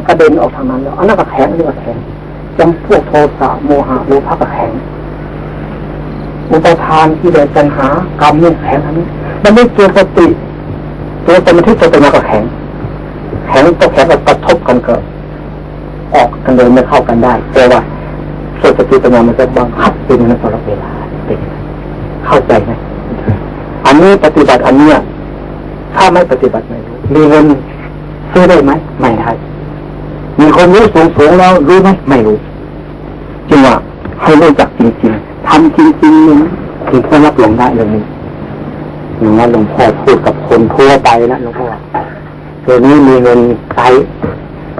มันกระเด็นออกทางนั้นแล้วอันนั้นก็แข็งอันนี้ก็แข็งจำพวกโทสะโมหะโลภะก็แข็งอุปทานที่เดินปัญหากรรมนี่แข็งอันนี้ มันไม่ตัวสติตัวสมาธิตัวปัญญาก็แข็ง แข็งก็แข็งก็กระทบกันเก็ออกกันเลยไม่เข้ากันได้แต่ว่าส่วนสติปัญญามันจะบังคับเป็นในตลอดเวลาเป็นเข้าใจไหมอันนี้ปฏิบัติอันเนี้ยถ้าไม่ปฏิบัติไม่รู้มีเงินซื้อได้ไหมไม่ได้ มีคนรู้สูงสูงแล้วรู้ไหมไม่รู้จึงว่าให้รู้จักจริงๆทำจริงๆนี่ถึงจะรับรองได้เรื่องนี้อย่างหลวงพ่อพูดกับคนทั่วไปนะหลวงพ่อเดี๋ยวนี้มีเงินใช้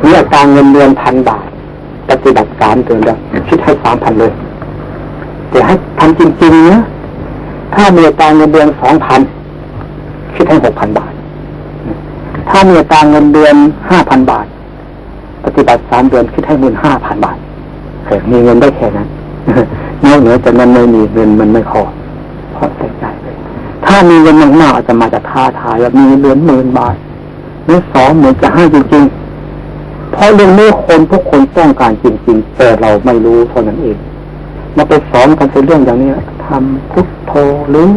มีอัตราเงินเดือนพันบาทปฏิบัติการเดือนละคิดให้สามพันเลยแต่ให้ทำจริงๆนะถ้ามีอัตราเงินเดือนสองพันคิดให้หกพันบาท ถ้ามีอัตราเงินเดือนห้าพันบาท ปฏิบัติสามเดือนคิดให้หมื่นห้าพันบาทเออมีเงินได้แค่นั้นนอกเหนือจากนั้นไม่มีเงินมันไม่พอเพราะใส่ใจเลยถ้ามีเงินมากๆอาจจะมาจากท้าทายว่ามีเดือนหมื่นบาทหรือสองหมื่นจะให้จริงๆเพราะเรื่องนี้คนทุกคนต้องการจริง ๆ แต่เราไม่รู้เท่านั้นเองมาไปสอนกันเป็นเรื่องอย่างนี้ทำพุทโธหรือ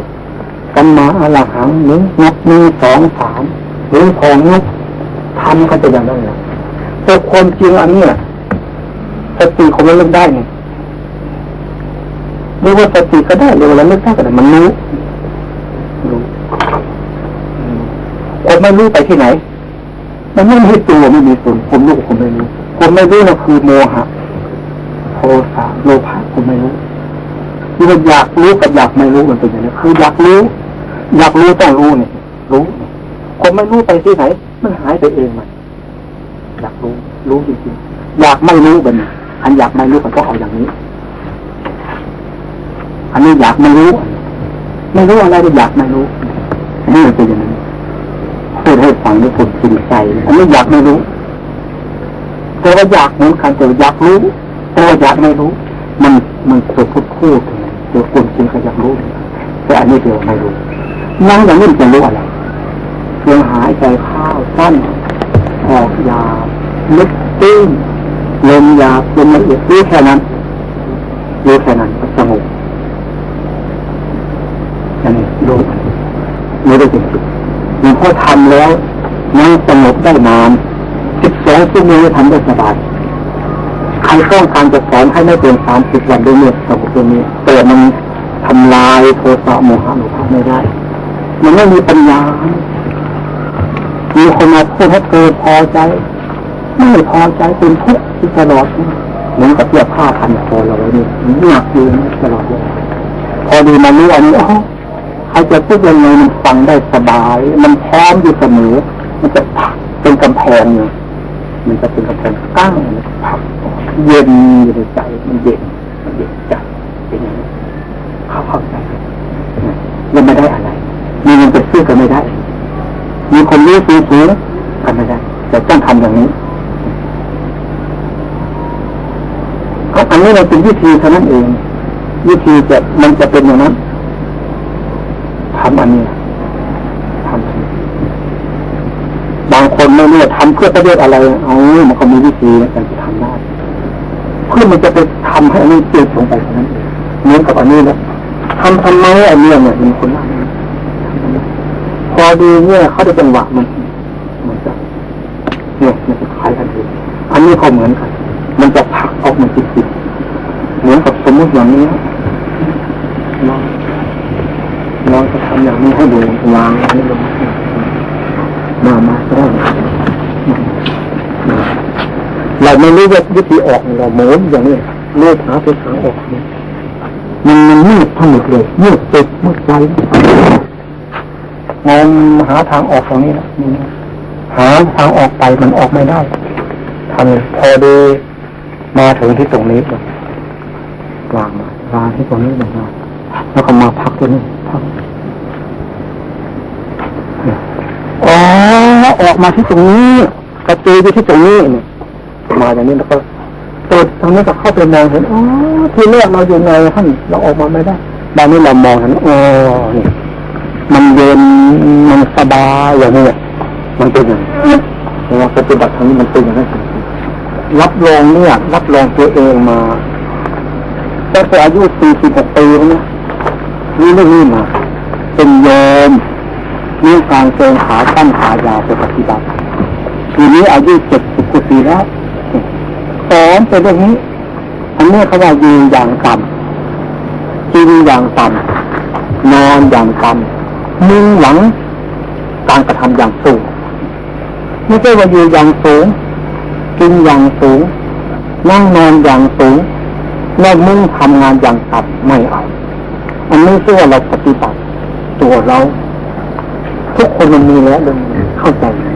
สัมมาอรหังหรือนับหนึ่งสองสามหรือพองนับทำกันเป็นอย่างนั้นแหละ แต่ความจริงอันเนี้ยสติของมันเริ่มได้ไงเรียกว่าสติก็ได้เรียกว่าระลึกได้ก็ได้มันรู้รู้คนไม่รู้ไปที่ไหน มันไม่มีตัวไม่มีตนผมรู้ผมไม่รู้ผมไม่รู้นะคือโมหะโทสะโลภะผมไม่รู้ที่ว่าอยากรู้กับอยากไม่รู้มันเป็นอย่างนี้คืออยากรู้ อยากรู้ต้องรู้เนี่ยรู้คนไม่รู้ไปที่ไหน มันหายไปเองมัน อยากรู้ รู้จริงๆอยากไม่รู้แบบนี้อันอยากไม่รู้ก็ต้องเอาอย่างนี้ อันนี้อยากไม่รู้ ไม่รู้อะไรก็อยากไม่รู้อันนี้มันเป็นอย่างนั้นพูดให้ฟังด้วยคนจริงใจอันนี้อยากไม่รู้แต่ว่าอยากเหมือนกันแต่ว่าอยากรู้แต่ว่าอยากไม่รู้ มันมันควรพูดคู่กันเดี๋ยวคนจริงเขาอยากรู้แต่อันนี้เดี๋ยวไม่รู้นั่งอย่างนี้มันจะรู้อะไรเพียงหายใจเข้าสั้นออกยาว ลึกตื้นลมยาลมละเอียดรู้แค่นั้นรู้แค่นั้นสงบอันนี้รู้รู้ได้จริงๆหลวงพ่อทำแล้วนั่งสงบได้นานสิบสองชั่วโมงทำได้สบายใครต้องการจะสอนให้ไม่เป็นสามสิบวันด้วยเนี่ยสงบตรงนี้แต่มันทำลายโทสะโมหะโลภะไม่ได้ มันไม่มีปัญญา มีคนมาพูดให้เกิดพอใจ ไม่พอใจเป็นทุกข์ที่ตลอดเหมือนกับเสื้อผ้าพันคอเราไว้นี่หนักอยู่ตลอดเลยพอดีมารู้อันนี้อ๋อใครจะพูดยังไงมันฟังได้สบาย มันพร้อมอยู่เสมอมันจะพักเป็นกำแพงเนี่ยมันจะเป็นกำแพงกั้งพักเย็นอยู่ในใจมันเย็นมันเย็นใจเป็นอย่างนี้เขาเข้าใจยังไม่ได้อะไรมีเงินไปซื้อก็ไม่ได้ มีคนรู้ซื้อซื้อก็ไม่ได้ แต่ต้องทำอย่างนี้ก็ อันนี้มันเป็นวิธีเท่านั้นเอง วิธีจะมันจะเป็นอย่างนั้นทำอันนี้ทำบางคนไม่รู้ว่าทำเพื่อประโยชน์อะไรเอามันก็มีวิธีในการจะทำได้เพื่อมันจะไปทำให้อันนี้เปลี่ยนลงไปเท่านั้นเหมือนกับอันนี้แล้วทำทำไมอันนี้เนี่ยมีคนละพอดีเนี่ยเขาได้จังหวะมันมันจะเนี่ยมันจะคล้ายกันเลยอันนี้ก็เหมือนกันักออกมาจิตๆเหมือนกับสมมติอย่างนี้ลองลองจะทำอย่างนี้ให้ดูวางให้ลงมามาก็เราไม่รู้ว่าวิธีออกเราโม้อย่างนี้เลูกหาไปทาออกนี่มันมันมืดทั้งหมดเลยมืดติดมืดใจมองหาทางออกตรงนี้แหละหาทางออกไปมันออกไม่ได้ทำพอดี มาถึงที่ตรงนี้วางมาวางที่ตรงนี้ลงมาแล้วก็มาพักตัวนี้พักอ๋อออกมาที่ตรงนี้กระตืออยู่ที่ตรงนี้เนี่ยมาอย่างนี้แล้วก็เปิดตรงนี้ก็เข้าไปมองเห็นอ๋อที่แรกเราอยู่ในท่านเราออกมาไม่ได้บางนี้เรามองเห็นอ๋อนี่มันเย็นมันสบายอย่างนี้มันเป็นอย่างนี้เราปฏิบัติทางนี้มันเป็นอย่างนั้น รับรองเนี่ยรับรองตัวเองมาตั้งแต่อายุสี่สิบหกปีแล้วนะนี่เรื่องนี้มาเป็นโยมมีการเกงขาตั้นขายาวไปปฏิบัติทีนี้อายุเจ็ดสิบกว่าปีแล้วสอนเป็นเรื่องนี้ อันนี้เขาว่ายืนอย่างต่ำกินอย่างต่ำนอนอย่างต่ำมุ่งหวังการกระทำอย่างสูงไม่ใช่ว่ายืนอย่างสูง กินอย่างสูง นั่งนอนอย่างสูงแล้วมุ่งทำงานอย่างต่ำไม่เอาอันนี้คือว่าเราปฏิบัติตัวเรา ทุกคนมันมีแล้วเลยเข้าใจไหม